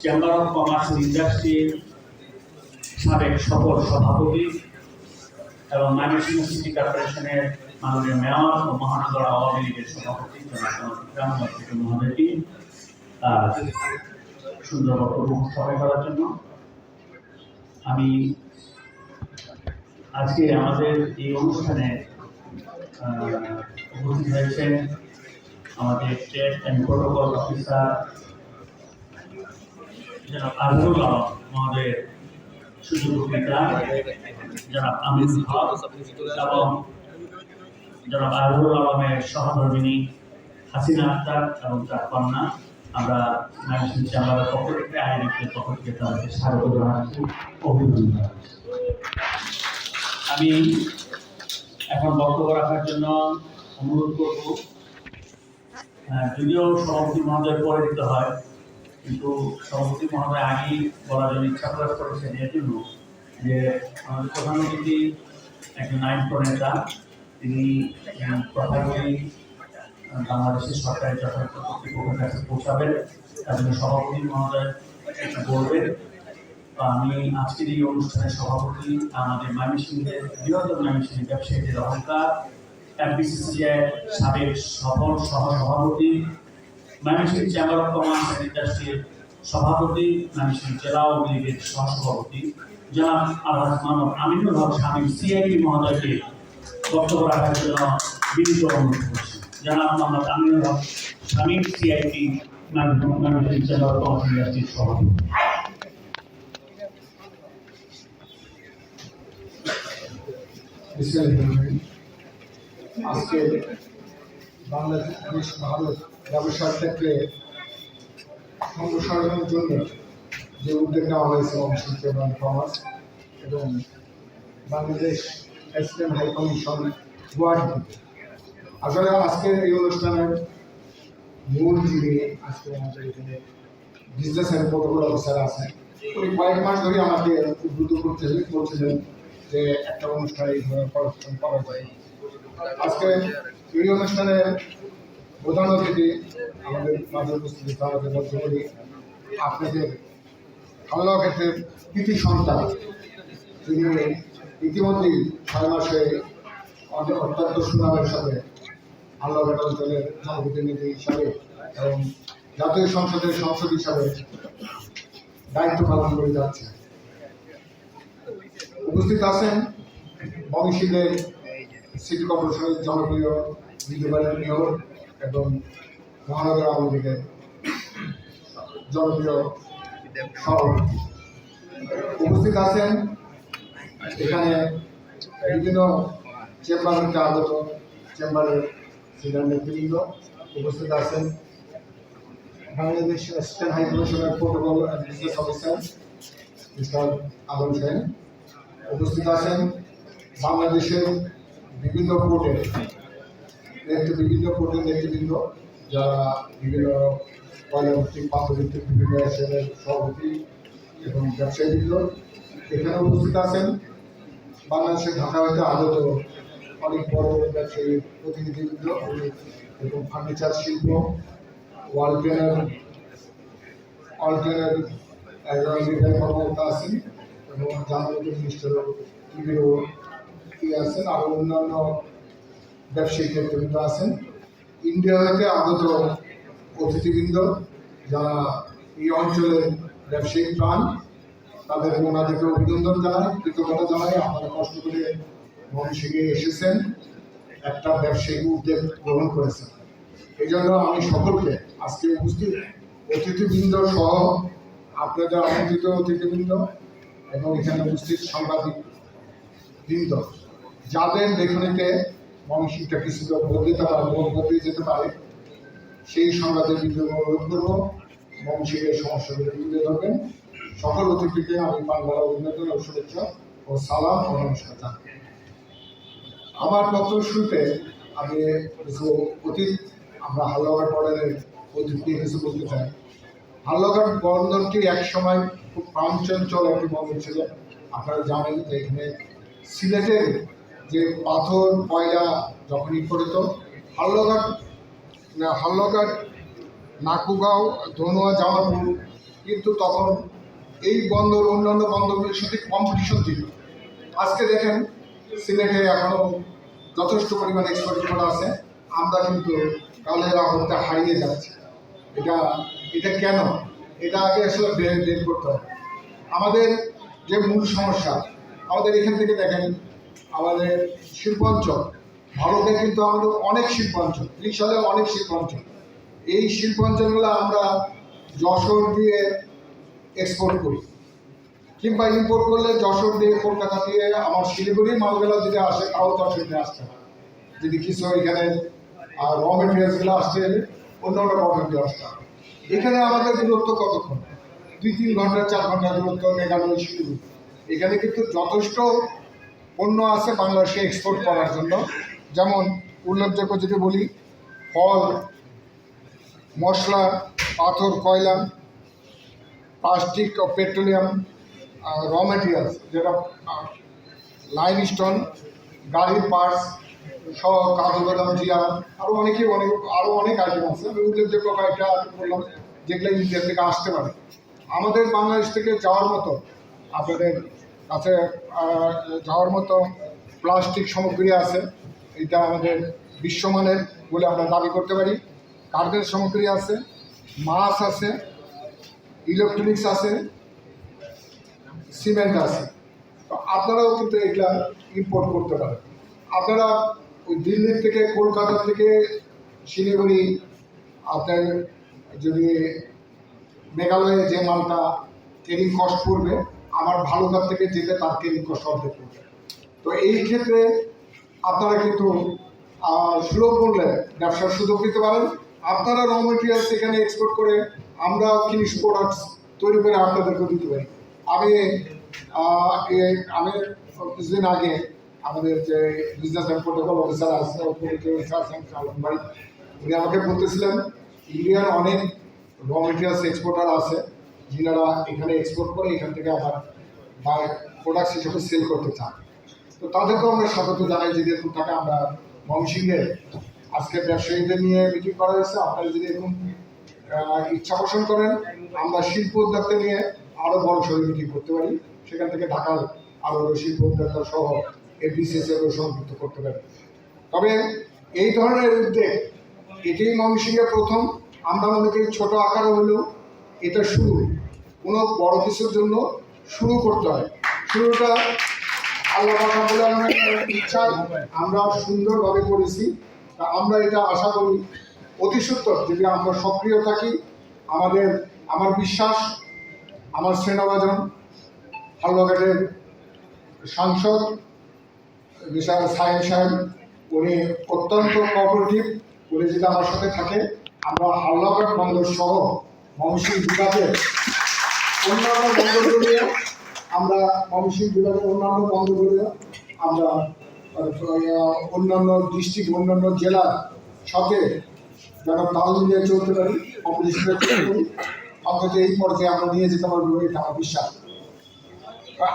Chamber of commerce ইন্ডাস্ট্রির সাবেক সফল সভাপতি এবং ময়মনসিংহ সিটি কর্পোরেশনের মাননীয় মেয়র ও মহানগর আওয়ামী লীগের সভাপতি আহ, সুন্দর বক্তব্য উপস্থাপন করার জন্য আমি আজকে আমাদের এই অনুষ্ঠানে উপস্থিত হয়েছেন আমাদের ট্রেড অ্যান্ড প্রোটোকল অফিসার মহোদয়ের সুযোগ পিতা জনাব আমিন এবং আজরুল আলমের সহধর্মিনী হাসিনা আক্তার এবং তার কন্যা, আমরা নাইনটিন চেম্বারের পক্ষ থেকে পক্ষ থেকে তাদেরকে স্বাগত জানাচ্ছি, অভিনন্দন। আমি এখন বক্তব্য রাখার জন্য অনুরোধ করব যদিও সভাপতি মহোদয় পরে দিতে হয় কিন্তু সভাপতি মহোদয় আগেই বলার জন্য ইচ্ছা প্রকাশ করেছেন এর জন্য যে আমাদের প্রধান অতিথি একজন আইন প্রণেতা তিনি কথাগুলি বাংলাদেশের সরকারের যথাযথ কর্তৃপক্ষের কাছে পৌঁছাবেন। তার জন্য সভাপতি মহোদয় বলবেন আমি আজকের এই অনুষ্ঠানের সভাপতি আমাদের ময়মনসিংহের বৃহত্তর ময়মনসিংহের ব্যবসায়ীদের অহংকার এফবিসিসিআই সাবেক সফল সহ সভাপতি Mymensingh chamber of commerce and ইন্ডাস্ট্রির সভাপতি ময়মনসিংহ জেলা আওয়ামী লীগের সহসভাপতি, জনাব আলহাজ মানব আমিনুল হক স্বামী সিআইডি মহোদয়কে বক্তব্য রাখার জন্য বিনীত অনুরোধ করছি। জনাব মোহাম্মদ আমিনুল হক স্বামী CID Mymensingh chamber of commerce ইন্ডাস্ট্রির সভাপতি। আজকে বাংলাদেশ ভারত ব্যবসার ক্ষেত্রে সম্প্রসারণের জন্য যে উদ্যোগ নেওয়া হয়েছে চেম্বার কমার্স এবং Bangladesh assistant high commission Guwahati আসলে আজকের এই অনুষ্ঠানের মূল যিনি আজকে আমাদের এখানে বিজনেস অ্যান্ড প্রোটোকল অফিসার আছেন উনি কয়েক মাস ধরে আমাকে উদ্বুদ্ধ করতেছিলেন বলছিলেন যে একটা অনুষ্ঠানে এইভাবে পরিবেশন করা যায়। আজকে এই অনুষ্ঠানে প্রধান অতিথি আমাদের মাঝে উপস্থিত আমাদের মধ্যে আপনাদের খাওয়া ক্ষেত্রের কৃতি সন্তান তিনি ইতিমধ্যেই ছয় মাসে অত্যন্ত সুনামের সাথে আল্লাহঘাট অঞ্চলের জনপ্রতিনিধি হিসাবে এবং জাতীয় সংসদের সংসদ হিসাবে দায়িত্ব পালন করে যাচ্ছে। উপস্থিত আছেন বংশীদের সিটি কর্পোরেশনের জনপ্রিয় বিদ্যুবানের মেয়র এবং মহানগর আওয়ামী লীগের জনপ্রিয় উপস্থিত আছেন এখানে বিভিন্ন চেম্বার হতে চেম্বারের সিনিয়র নেতৃবৃন্দ উপস্থিত আছেন। বাংলাদেশ অ্যাসিস্ট্যান্ট হাই কমিশনের protocol business mister Alam Sen. উপস্থিত আছেন বাংলাদেশের বিভিন্ন কোর্টের নেতৃ বিভিন্ন কোর্টের নেতৃবৃন্দ, যারা বিভিন্ন কয়লাভিত্তিক পাথরভিত্তিক বিভিন্ন এসের সভাপতি এবং ব্যবসায়ীবৃন্দ এখানে উপস্থিত আছেন। বাংলাদেশের ঢাকা হইতে আগত অনেক বড় বড় ব্যবসায়ী, প্রতিনিধিবৃন্দ এবং ফার্নিচার শিল্প ওয়ালটেনের অল্টেনের একজন বিধায়ক কর্মকর্তা আছেন এবং জানামত মিনিস্টার আছেন। আরও অন্যান্য ব্যবসায়িক নেতৃবৃন্দ আছেন। ইন্ডিয়া হতে আগত অতিথিবৃন্দ যারা এই অঞ্চলের ব্যবসায়িক প্রাণ, তাদের ওনাদেরকে অভিনন্দন জানাই, কৃতজ্ঞতা জানাই। আপনারা কষ্ট করে মনসিংহে এসেছেন, একটা ব্যবসায়িক উদ্যোগ গ্রহণ করেছেন। এই জন্য আমি সকলকে আজকে উপস্থিত, অতিথিবৃন্দ সহ আপনাদের আমন্ত্রিত অতিথিবৃন্দ এবং এখানে উপস্থিত সাংবাদিক বৃন্দ যাদের লেখনীতে মনসিংটা কিছুটা বদলিতে পারে বদলে যেতে পারে। সেই সংবাদের বৃন্দ অনুরোধ করব মনসিংহের সমস্যাগুলো তুলে ধরবেন। সকল অতিথিকে আমি বাংলার অভিনন্দন ও শুভেচ্ছা ও সালাম ও নমস্কার জানাই। আমার বক্তব্য শুরুতে আমি কিছু অতীত, আমরা হালুয়াঘাট বর্ডারের অতীত নিয়ে কিছু বলতে চাই। হালুয়াঘাট বন্দরটি এক সময় খুব প্রাণচঞ্চল একটি বন্দর ছিল। আপনারা জানেন যে এখানে সিলেটের যে পাথর কয়লা যখনই পড়িত হালুয়াঘাট না, হালুয়াঘাট নাকুগাঁও ধনুয়া জামালপুর কিন্তু তখন এই বন্দর অন্যান্য বন্দরগুলির সাথে কম্পিটিশন ছিল। আজকে দেখেন সিলেটে এখনও যথেষ্ট পরিমাণে এক্সপোর্ট করা আছে। আমরা কিন্তু কালের আবহতে হারিয়ে যাচ্ছি। এটা এটা কেন? এটা আগে আসলে বের করতে হবে। আমাদের যে মূল সমস্যা আমাদের এখান থেকে দেখেন আমাদের শিল্পাঞ্চল। ভারতে কিন্তু আমাদের অনেক শিল্পাঞ্চল ত্রিশালে অনেক শিল্পাঞ্চল। এই শিল্পাঞ্চলগুলো আমরা যশোর দিয়ে এক্সপোর্ট করি। কিংবা ইম্পোর্ট করলে যশোর দিয়ে কলকাতা দিয়ে আমার শিলিগুড়ি মালগুলো যদি আসে, তাও যশোর দিয়ে আসতে হয়। যদি কিছু এখানে র মেটেরিয়ালসগুলো গেলে অন্য অন্য প্রবলেম দিয়ে আসতে হবে এখানে আমাদের দূরত্ব কতক্ষণ? দুই, তিন ঘণ্টা, চার ঘণ্টা দূরত্ব, মেঘালয়, শিলিগুড়ি। এখানে কিন্তু যথেষ্ট পণ্য আছে বাংলাদেশে এক্সপোর্ট করার জন্য। যেমন উল্লেখযোগ্য যদি বলি, ফল, মশলা, পাথর, কয়লা, প্লাস্টিক ও পেট্রোলিয়াম র মেটেরিয়ালস যেটা লাইন স্টোন গাড়ির পার্টস সহ কাজু বাদাম জিয়া আরও অনেকেই অনেক আরও অনেক আইটেম আছে। আমি উল্লেখযোগ্য কয়েকটা বললাম, যেগুলো ইন্ডিয়া থেকে আসতে পারে। আমাদের বাংলাদেশ থেকে যাওয়ার মতো আপনাদের কাছে যাওয়ার মতো প্লাস্টিক সামগ্রী আছে। এটা আমাদের বিশ্বমানের বলে আমরা দাবি করতে পারি। কার্ডের সামগ্রী আছে, মাছ আছে ইলেকট্রনিক্স আছে সিমেন্ট আছে। তো আপনারাও কিন্তু এগুলা ইম্পোর্ট করতে পারেন। আপনারা ওই দিল্লির থেকে কলকাতা থেকে শিলিগুড়ি আপনার যদি মেঘালয়ে যে মালটা ট্রেনিং কস্ট পড়বে আমার ভালুকার থেকে যেতে তার কস্ট অর্ধেক পড়বে তো এই ক্ষেত্রে আপনারা কিন্তু সুলভ মূল্যে ব্যবসার সুযোগ দিতে পারেন। আপনারা র মেটেরিয়ালস এখানে এক্সপোর্ট করে আমরা ফিনিশ প্রোডাক্টস তৈরি করে আপনাদেরকে দিতে পারি। আমি আমি কিছুদিন আগে আমাদের যে বিজনেস অ্যান্ড প্রোটোকল অফিসার আছে, উনি আমাকে বলতেছিলেন ইন্ডিয়ার অনেক র মেটেরিয়ালস এক্সপোর্টার আছে। যিনারা এখানে এক্সপোর্ট করে এখান থেকে আবার বা প্রোডাক্টস হিসেবে সেল করতে চান। তো তাদেরকেও আমরা স্বাগত জানাই যে এরকম টাকা আমরা ময়মনসিংহে আজকে ব্যবসায়ীদের নিয়ে মিটিং করা হয়েছে। আপনারা যদি এরকম ইচ্ছা পোষণ করেন, আমরা শিল্প উদ্যোক্তা নিয়ে আরও বড় সড়ো মিটিং করতে পারি। সেখান থেকে ঢাকার আরও শিল্প উদ্যোক্তা সহ এই বিসিএসএরও সংযুক্ত করতে পারি। তবে এই ধরনের উদ্যোগ, এটাই ময়মনসিংহের প্রথম। আমরা মনে করি ছোট আকারে হলেও এটা শুরু। কোনো বড় কিছুর জন্য শুরু করতে হয়। শুরুটা আল্লাহ বলে আমরা সুন্দরভাবে করেছি। আমরা এটা আশা করি অতি সত্তর, যদি আমরা সক্রিয় থাকি, আমাদের, আমার বিশ্বাস, আমার সেনাবাজন হালুয়াঘাটের সাংসদ বিশাল সাহেব সাহেব, উনি অত্যন্ত কোঅপারেটিভ উনি যদি আমার সাথে থাকে, আমরা হালুয়াঘাট বন্দর সহ ময়মনসিংহ বিভাগের অন্যান্য বন্দরগুলো আমরা ময়মনসিংহ বিভাগের অন্যান্য বন্দরগুলো আমরা অন্যান্য ডিস্ট্রিক্ট অন্যান্য জেলার সাথে যেন তাল মিলিয়ে চলতে পারি কম্পিটিশনে চলতে পারি অন্তত এই পর্যায়ে আমরা নিয়ে যেতে পারব এটা আমার বিশ্বাস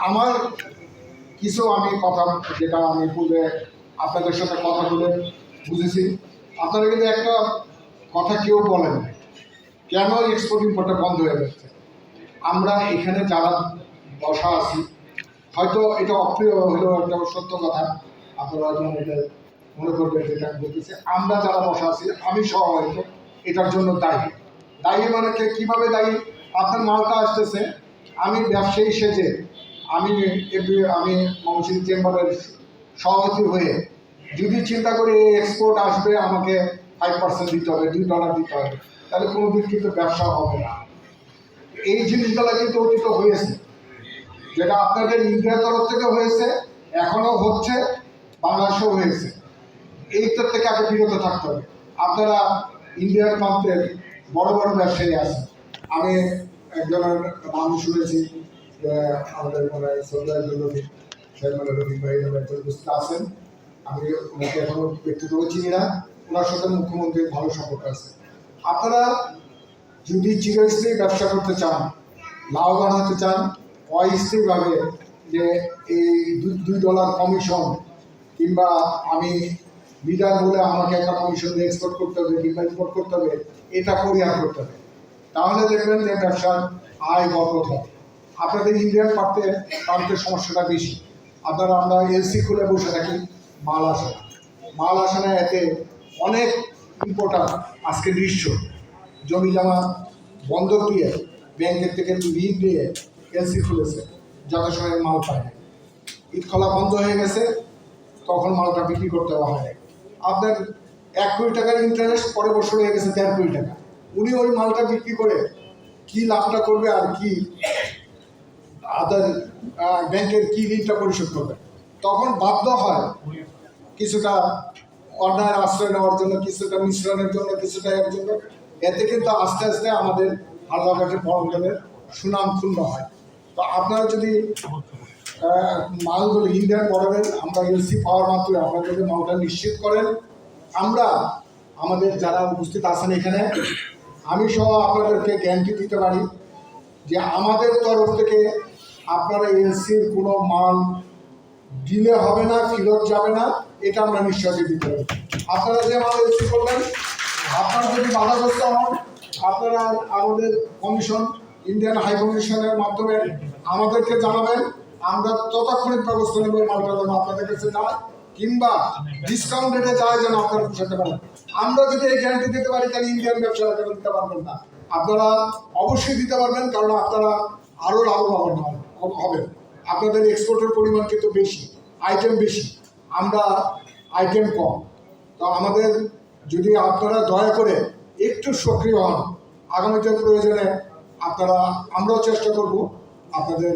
আমার কিছু আমি কথা, যেটা আমি পূর্বে আপনাদের সাথে কথা বলে বুঝেছি আপনারা কিন্তু একটা কথা কেউ বলেন। কেন এক্সপোর্ট ইম্পোর্টটা বন্ধ হয়ে যাচ্ছে আমরা এখানে যারা বসা আছি, হয়তো এটা অপ্রিয় হলেও একটা সত্য কথা। আপনারা হয়তো এটা মনে করবেন যেটা বলতেছি। আমরা যারা বসা আছি, আমি সহ হয়তো এটার জন্য দায়ী। দায়ী মানে কে? কীভাবে দায়ী? আপনার মালটা আসতেছে, আমি ব্যবসায়ী সেজে আমি আমি মৌসিন চেম্বারের সভাপতি হয়ে যদি চিন্তা করি এই এক্সপোর্ট আসবে, আমাকে ফাইভ পার্সেন্ট দিতে হবে, দুই ডলার দিতে হবে, তাহলে কোনো দিন কিন্তু ব্যবসা হবে না। এই জিনিসগুলো কিন্তু অতীত হয়েছে। যেটা আপনাদের ইন্ডিয়ার তরফ থেকে হয়েছে এখনও হচ্ছে, বাংলাদেশেও হয়েছে। এইটার থেকে আগে বিরত থাকতে হবে। আপনারা ইন্ডিয়ার প্রান্তের বড় বড় ব্যবসায়ী আছেন। আমি একজনের নাম শুনেছি আমাদের মানে সন্ধ্যায় রবি রবি ভাই একজন আছেন। আমি ওনাকে এখনও ব্যক্তিগত চিনি না। ওনার সাথে মুখ্যমন্ত্রীর ভালো সম্পর্ক আছে। আপনারা যদি চিরস্থায়ী ব্যবসা করতে চান, লাভবান হতে চান অস্থায়ীভাবে যে এই দুই- ডলার কমিশন কিংবা আমি লিডার বলে আমাকে একটা কমিশন এক্সপোর্ট করতে হবে কিংবা ইম্পোর্ট করতে হবে, এটা পরিহার করতে হবে। তাহলে দেখবেন যে ব্যবসার আয়গত থাকে আপনাদের ইন্ডিয়ান পার্টে প্রান্তের সমস্যাটা বেশি। আপনারা আমরা এলসি খুলে বসে থাকি, মাল আসে মাল আসে এতে অনেক ইম্পর্টান্ট আজকে দৃশ্য। জমি জমা বন্ধক দিয়ে ব্যাংকের থেকে ঋণ দিয়ে এলসি খুলেছে যাদের সময় মাল পায় না। ঈদ খোলা বন্ধ হয়ে গেছে, তখন মালটা বিক্রি করতে হয় আপনার এক কোটি টাকার ইন্টারেস্ট পরের বছর হয়ে গেছে দেড় কোটি টাকা। উনি ওই মালটা বিক্রি করে কি লাভটা করবে আর কি আদার ব্যাংকের কি ঋণটা পরিশোধ করবে? তখন বাধ্য হয় কিছুটা অন্যায়ের আশ্রয় নেওয়ার জন্য, কিছুটা মিশ্রণের জন্য, কিছুটা এর জন্য এতে কিন্তু আস্তে আস্তে আমাদের হালুয়াঘাটের বরঙ্গলের সুনাম ক্ষুণ্ণ হয়। তো আপনারা যদি মালগুলো ইন্ডিয়ান বর্ডারের আমরা এলসি পাওয়ার মাত্রই আপনারা যদি মালটা নিশ্চিত করেন, আমরা আমাদের যারা উপস্থিত আছেন এখানে, আমি সহ আপনাদেরকে গ্যারান্টি দিতে পারি যে আমাদের তরফ থেকে আপনারা এলসির কোনো মাল দিলে হবে না, ফিরত যাবে না, এটা আমরা নিশ্চয়ই দিতে পারি। আপনারা যে মাল এলসি করবেন আপনারা যদি বাধাগ্রস্ত হন, আপনারা আমাদের কমিশন, ইন্ডিয়ান হাই কমিশনের মাধ্যমে আমাদেরকে জানাবেন। আমরা ততক্ষণিক ব্যবস্থা নেব মালটা যেন আপনাদের কাছে যায়, কিংবা ডিসকাউন্ট রেটে যায় যেন আপনারা পোষাতে পারেন। আমরা যদি এই গ্যারান্টি দিতে পারি, তাহলে ইন্ডিয়ান ব্যবসারা কেন দিতে পারবেন না? আপনারা অবশ্যই দিতে পারবেন, কারণ আপনারা আরও লাভবান হবেন আপনাদের এক্সপোর্টের পরিমাণ কিন্তু বেশি আইটেম বেশি। আমরা আইটেম কম। তো আমাদের যদি আপনারা দয়া করে একটু সক্রিয় হন আগামীতে প্রয়োজনে আপনারা আমরাও চেষ্টা করব আপনাদের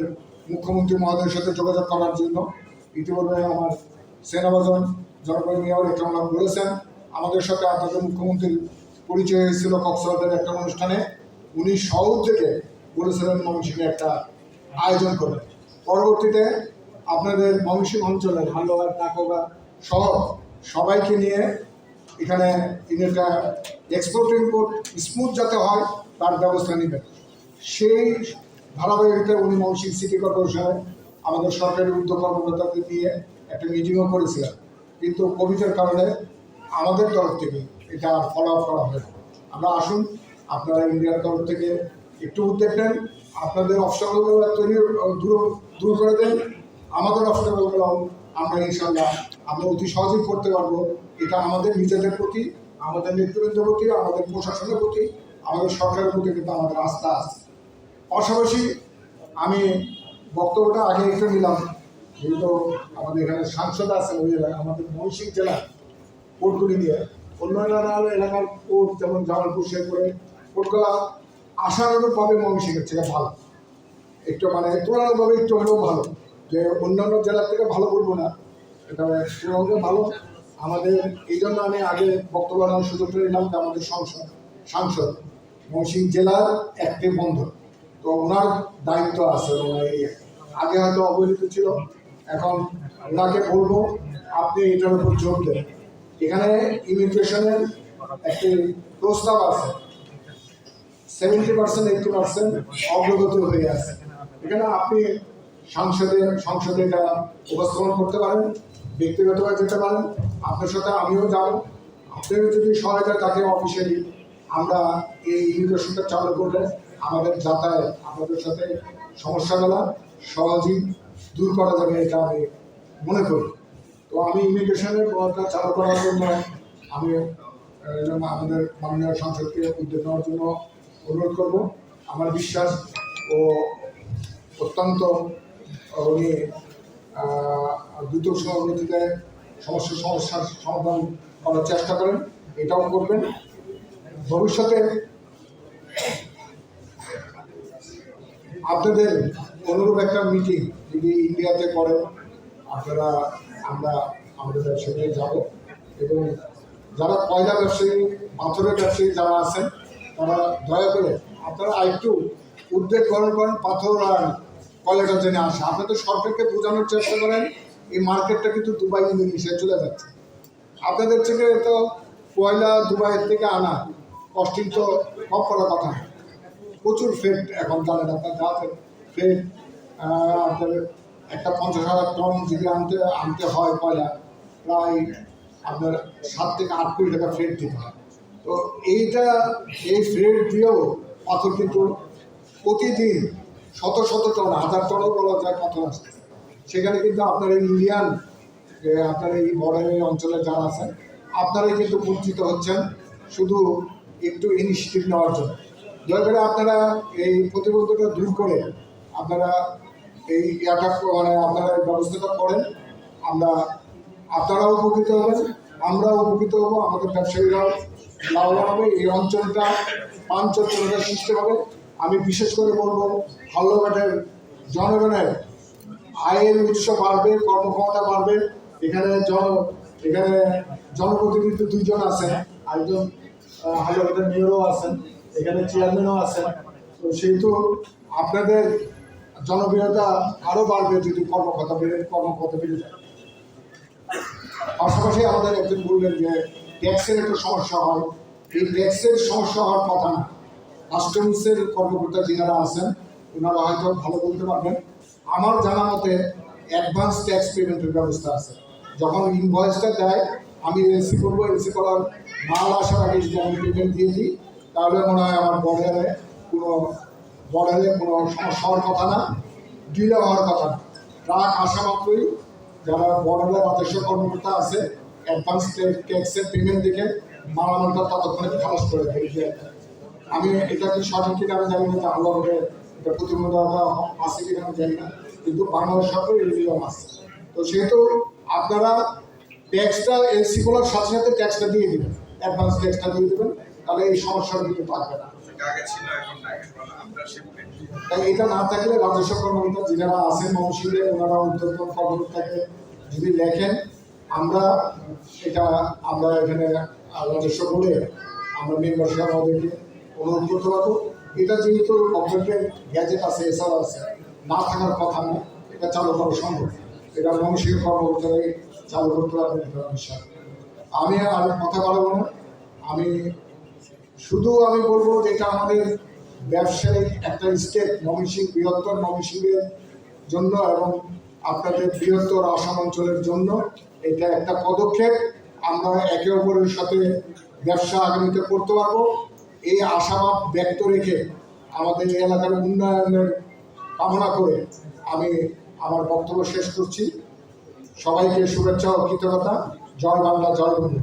মুখ্যমন্ত্রী মহোদয়ের সাথে যোগাযোগ করার জন্য। ইতিপূর্বে আমার সেনাবাজন জনপ্রিয় মেয়র এটা ওনারা বলেছেন। আমাদের সাথে আপনাদের মুখ্যমন্ত্রীর পরিচয় হয়েছিল কক্সবাজারের একটা অনুষ্ঠানে। উনি শহর থেকে বলেছিলেন ময়মনসিংহে একটা আয়োজন করবেন। পরবর্তীতে আপনাদের ময়মনসিংহ অঞ্চলের হালুয়ার নাকোবা সহ সবাইকে নিয়ে এখানে তিনি একটা এক্সপোর্ট ইম্পোর্ট স্মুথ যাতে হয়, তার ব্যবস্থা নেবেন। সেই ধারাবাহিকতায় উনি ময়মনসিংহ সিটি কর্পোরেশনে আমাদের সরকারি উদ্যোগ কর্মকর্তাদের দিয়ে একটা মিটিংও করেছিলেন। কিন্তু কোভিডের কারণে আমাদের তরফ থেকে এটা ফলো আপ করা হয় আমরা আসুন, আপনারা ইন্ডিয়ার তরফ থেকে একটু উদ্যোগ নেন, আপনাদের অবস্টাকলগুলো তৈরি দূর দূর করে দেন, আমাদের অবস্টাকলগুলো আমরা ইনশাল্লাহ আমরা অতি সহজেই করতে পারব। এটা আমাদের নিজেদের প্রতি, আমাদের নেতৃবৃন্দের প্রতি, আমাদের প্রশাসনের প্রতি, আমাদের সরকারের প্রতি কিন্তু আমাদের আস্থা আছে। পাশাপাশি আমি বক্তব্যটা আগে একটু নিলাম, যেহেতু আমাদের এখানে সাংসদ আছেন ওই এলাকা আমাদের ময়মনসিংহ জেলা কোর্টগুলি নিয়ে। অন্যান্য এলাকার কোর্ট যেমন জামালপুর শেরপুরে কোর্টগুলা আশানুরূপভাবে ময়মনসিংহের থেকে ভালো। একটু মানে তুলনামূলকভাবে একটু হলেও ভালো। যে অন্যান্য জেলার থেকে ভালো বলব না, এটা তুলনামূলক ভালো। আমাদের, এই জন্য আমি আগে বক্তব্য দেওয়ার সুযোগটা নিলাম যে আমাদের সংসদ, সাংসদ ময়মনসিংহ জেলার একটি বন্ধ। তো ওনার দায়িত্ব আছে, ওনার আগে হয়তো অবহেলিত ছিল, এখন ওনাকে বলব, আপনি এটার উপর জোর দেন। এখানে ইমিগ্রেশনের একটি প্রস্তাব আছে। সেভেন্টি পার্সেন্ট এইটি পার্সেন্ট অগ্রগতি হয়ে আছে। এখানে আপনি সংসদে সংসদে এটা উপস্থাপন করতে পারেন, ব্যক্তিগতভাবে যেতে পারেন আপনার সাথে আমিও যাব। আপনিও যদি সহায়তা থাকে অফিসিয়ালি আমরা এই ইমিগ্রেশনটা চালু করলে আমাদের যাতায়াত আপনাদের সাথে সমস্যাগুলো সহজেই দূর করা যাবে, এটা আমি মনে করি। তো আমি ইমিগ্রেশনের পদটা চালু করার জন্য আমি আমাদের মাননীয় সংসদকে উদ্যোগ নেওয়ার জন্য অনুরোধ করব। আমার বিশ্বাস ও অত্যন্ত উনি দ্রুত সহগতিতে সমস্যা সমস্যার সমাধান করার চেষ্টা করেন, এটাও করবেন। ভবিষ্যতে আপনাদের অনুরূপ একটা মিটিং যদি ইন্ডিয়াতে করেন আপনারা, আমরা আমাদের ব্যবসায়ী যাব। এবং যারা কয়লা ব্যবসায়ী, পাথরের ব্যবসায়ী যারা আছেন, তারা দয়া করে আপনারা আরেকটু উদ্যোগ গ্রহণ করেন, পাথর আর কয়লাটা জেনে আসে। আপনাদের সরকারকে বোঝানোর চেষ্টা করেন এই মার্কেটটা কিন্তু দুবাই ইন্দোনেশিয়া চলে যাচ্ছে। আপনাদের থেকে তো কয়লা দুবাইয়ের থেকে আনা কস্টিং তো কম করার কথা। প্রচুর ফ্রেড এখন জানেন আপনার যা ফ্রেড আপনার একটা পঞ্চাশ হাজার টন যদি আনতে আনতে হয় কয়লা প্রায় আপনার সাত থেকে আট কোটি টাকা ফ্রেড দিতে হয়। তো এইটা, এই ফ্রেড দিয়েও পাথর কিন্তু প্রতিদিন শত শত টন হাজার টনও বলা যায় পাথর আসছে। সেখানে কিন্তু আপনার এই ইন্ডিয়ান আপনার এই বর্ডারের অঞ্চলে যারা আছেন, আপনারাই কিন্তু বঞ্চিত হচ্ছেন শুধু একটু ইনিশিয়েটিভ নেওয়ার জন্য। দয়া করে আপনারা এই প্রতিবন্ধকতা দূর করে আপনারা এই মানে আপনারা এই ব্যবস্থাটা করেন। আমরা, আপনারাও উপকৃত হবেন, আমরাও উপকৃত হব, আমাদের ব্যবসায়ীরাও লাভবান হবে, এই অঞ্চলটা পাঞ্চ অঞ্চলটা সৃষ্টি হবে। আমি বিশেষ করে বলব, হাল্লোঘাটের জনগণের আয়ের উৎস বাড়বে, কর্মক্ষমতা বাড়বে। এখানে জন, এখানে জনপ্রতিনিধি দুইজন আছেন একজন হাইলাকান্দার মেয়রও আছেন, এখানে চেয়ারম্যানও আছেন। তো সেহেতু আপনাদের জনপ্রিয়তা আরও বাড়বে যদি কর্মকর্তা বেড়ে কর্মকর্তা বেড়ে যায়। পাশাপাশি আমাদের একজন বললেন যে ট্যাক্সের একটা সমস্যা হয়। এই ট্যাক্সের সমস্যা হওয়ার কথা না। কাস্টমসের কর্মকর্তা যারা আছেন, ওনারা হয়তো ভালো বলতে পারবেন। আমার জানা মতে অ্যাডভান্স ট্যাক্স পেমেন্টের ব্যবস্থা আছে। যখন ইনভয়েসটা দেয়, আমি এলসি করব এলসি করার মাল আসার আগে যদি আমি পেমেন্ট দিয়ে দিই, তাহলে মনে হয় আমার বর্ডারে কোনো বর্ডারে কোনো সমস্যা হওয়ার কথা না ডিলে হওয়ার কথা না। ট্রাক আসা মাত্রই যারা বর্ডারের রাজস্ব কর্মকর্তা আছে অ্যাডভান্স ট্যাক্সের পেমেন্ট দিকে মালামালটা ততক্ষণে খালাস করে দেয়। আমি এটা কি সঠিক কিনা আমি জানি না আল্লাহ এটা প্রতিবন্ধকতা আছে কিনা আমি জানি না কিন্তু বাংলাদেশ সরকার এই নিয়ম আছে তো সেহেতু আপনারা ট্যাক্সটা এলসি করার সাথে সাথে ট্যাক্সটা দিয়ে দেবেন অ্যাডভান্স ট্যাক্সটা দিয়ে দেবেন তাহলে এই সমস্যাটা কিন্তু থাকবে না। তাই এটা না থাকলে রাজস্ব কর্মকর্তা যারা আছেন মহসিলে ওনারা উদ্যোগন কর্মকর্তাকে যদি লেখেন আমরা এটা আমরা এখানে রাজস্ব বলে আমরা মেম্বার সাহেব আমাদেরকে অনুরোধ করতে পারব। এটা যেহেতু গভর্নমেন্টের গ্যাজেট আছে এছাড়া আছে, না থাকার কথা না, এটা চালু করা সম্ভব। এটা মহসিল কর্মকর্তারাই চালু করতে পারবেন এটা বিশ্বাস আমি আর কথা বলব না। আমি শুধু আমি বলব যে এটা আমাদের ব্যবসায়িক একটা স্টেট ময়মনসিংহ বৃহত্তর ময়মনসিংহের জন্য এবং আপনাদের বৃহত্তর আসাম অঞ্চলের জন্য এটা একটা পদক্ষেপ। আমরা একে অপরের সাথে ব্যবসা আগামীতে করতে পারব। এই আশাবাদ ব্যক্ত রেখে আমাদের এলাকার উন্নয়নের কামনা করে আমি আমার বক্তব্য শেষ করছি। সবাইকে শুভেচ্ছা ও কৃতজ্ঞতা। জয় বাংলা, জয় বন্ধু